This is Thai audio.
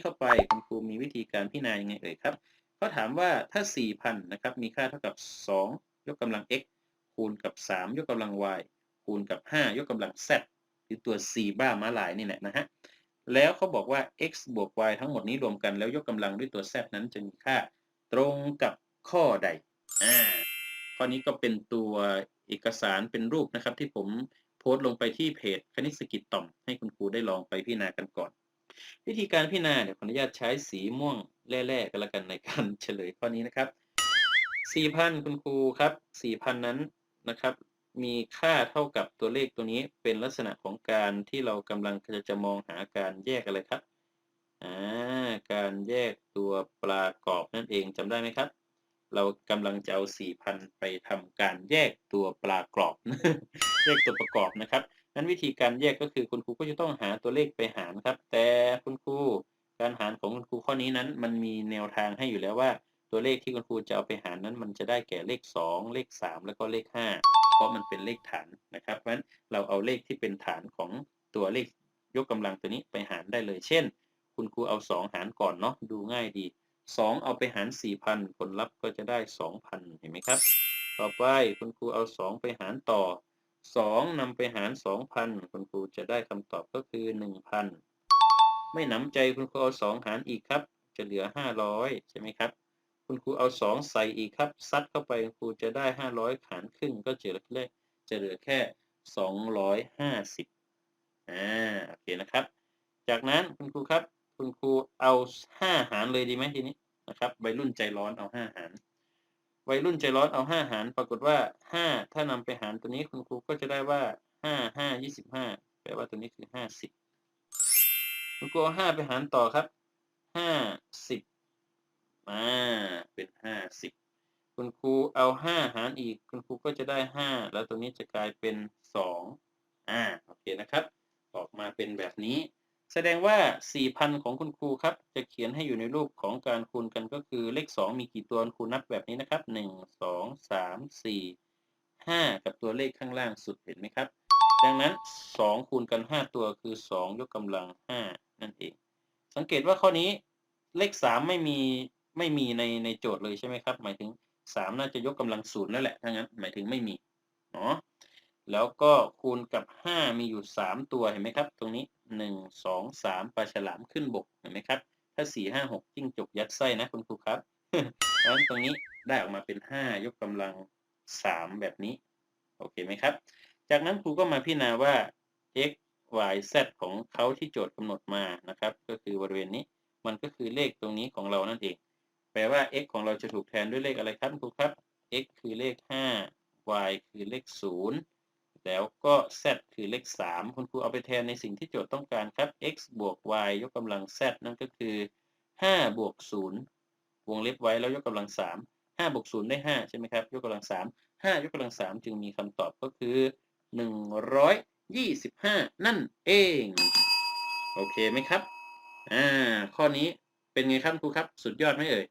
เข้าไปคุณครูมีวิธีการพิจารณายังไงเอ่ยครับเขาถามว่าถ้า 4,000นะครับมีค่าเท่ากับ 2 ยกกำลัง x คูณกับ 3 ยกกำลัง y คูณกับ 5 ยกกำลัง z หรือตัว c บ้ามาลายนี่แหละนะฮะแล้วเขาบอกว่า x บวก y ทั้งหมดนี้รวมกันแล้วยกกำลังด้วยตัว z นั้นจะมีค่าตรงกับข้อใดอ่าข้อนี้ก็เป็นตัวเอกสารเป็นรูปนะครับที่ผมโพสต์ลงไปที่เพจคณิตสกิจต่อม ให้คุณครูได้ลองไปพิจารณากันก่อน วิธีการพิจารณาเดี๋ยวขออนุญาตใช้สีม่วงแร่ๆกันละกันในการเฉลยข้อนี้นะครับ4,000คุณครูครับ4,000นั้นนะครับ มีค่าเท่ากับตัวเลขตัวนี้เป็นลักษณะของการที่เรากำลังจะจะมองหาการแยกอะไรครับอ่าการแยกตัวปลากรอบนั่นเองจำได้ไหมครับ เรากำลังจะเอา4,000 ไปทำการแยกตัวปลากรอบ แยกตัวประกอบนะครับ นั้นวิธีการแยกก็คือคุณครูก็จะต้องหาตัวเลขไปหารครับ แต่คุณครูการหารของคุณครูข้อนี้นั้น มันมีแนวทางให้อยู่แล้วว่า ตัวเลขที่คุณครูจะเอาไปหารนั้น มันจะได้แก่เลข 2 เลข 3 แล้วก็เลข 5 เพราะมันเป็นเลขฐานนะครับเพราะฉะนั้นเราเอาเลขที่เป็นฐานของตัวเลขยกกำลังตัวนี้ไปหารได้เลย เช่น คุณครูเอา 2 หารก่อนเนาะดูง่ายดี 2 เอาไปหาร 4,000 ผลลัพธ์ก็จะได้ 2,000 เห็นไหมครับ ต่อไปคุณครูเอา 2 ไปหารต่อ 2นำไปหาร2,000คุณครูจะได้คำตอบก็คือ1,000ไม่หนำใจคุณครูเอา2หารอีกครับ จะเหลือ500ใช่ไหมครับ คุณครูเอา2ใส่อีกครับซัดเข้าไปคุณครูจะได้500หารครึ่งก็จะเหลือเลขจะเหลือแค่250อ่าโอเคนะครับ จากนั้นคุณครูครับ คุณครูเอา5หารเลยดีไหมทีนี้นะครับวัยรุ่นใจร้อนเอา5หาร วัยรุ่นใจร้อนเอา5หาร ปรากฏว่า5ถ้านำไปหารตัวนี้คุณครูก็จะได้ว่า5 5 25แปลว่าตัวนี้คือ50คุณครูเอา5ไปหารต่อครับ50มาเป็น50คุณครูเอา5หารอีก คุณครูก็จะได้5แล้วตัวนี้จะกลายเป็น2อ่าโอเคนะครับ ออกมาเป็นแบบนี้ แสดงว่า 4,000 ของคุณครูครับ จะเขียนให้อยู่ในรูปของการคูณกันก็คือเลข 2 มีกี่ตัวคุณนับแบบนี้นะครับ 1 2 3 4 5 กับตัวเลขข้างล่างสุดเห็นไหมครับ ดังนั้น 2 คูณกัน 5 ตัวคือ 2 ยกกำลัง 5 นั่นเอง สังเกตว่าข้อนี้เลข 3 ไม่มีไม่มีในในโจทย์เลยใช่ไหมครับ หมายถึง 3 น่าจะยกกำลังศูนย์นั่นแหละถ้างั้นหมายถึงไม่มีเนาะ แล้วก็คูณกับ 5 มีอยู่ 3 ตัวเห็นไหมครับ ตรงนี้ 1 2 3ปลาฉลามขึ้นบกเห็นไหมครับ ถ้า 4 5 6จิ้งจกยัดไส้นะคุณครูครับเพราะฉะนั้นตรงนี้ได้ออกมาเป็น 5 ยกกำลัง 3 แบบนี้ โอเคไหมครับ จากนั้นครูก็มาพิจารณาว่า x y z ของเขาที่โจทย์กำหนดมานะครับ ก็คือบริเวณนี้มันก็คือเลขตรงนี้ของเรานั่นเอง แปลว่า x ของเราจะถูกแทนด้วยเลขอะไรครับครูครับ x คือเลข 5 y คือเลข 0 แล้วก็ z คือเลข 3 คุณครูเอาไปแทนในสิ่งที่โจทย์ต้องการครับ x บวก y ยกกำลัง z นั่นก็คือ 5 บวก 0 วงเล็บไว้แล้วยกกำลัง 3 5บวก0ได้ 5 ใช่ไหมครับ ยกกำลัง 3 5 ยกกำลัง 3 จึงมีคำตอบก็คือ 125 นั่นเอง โอเคไหมครับ อ่า ข้อนี้เป็นไงครับครูครับ สุดยอดไหมเอ่ย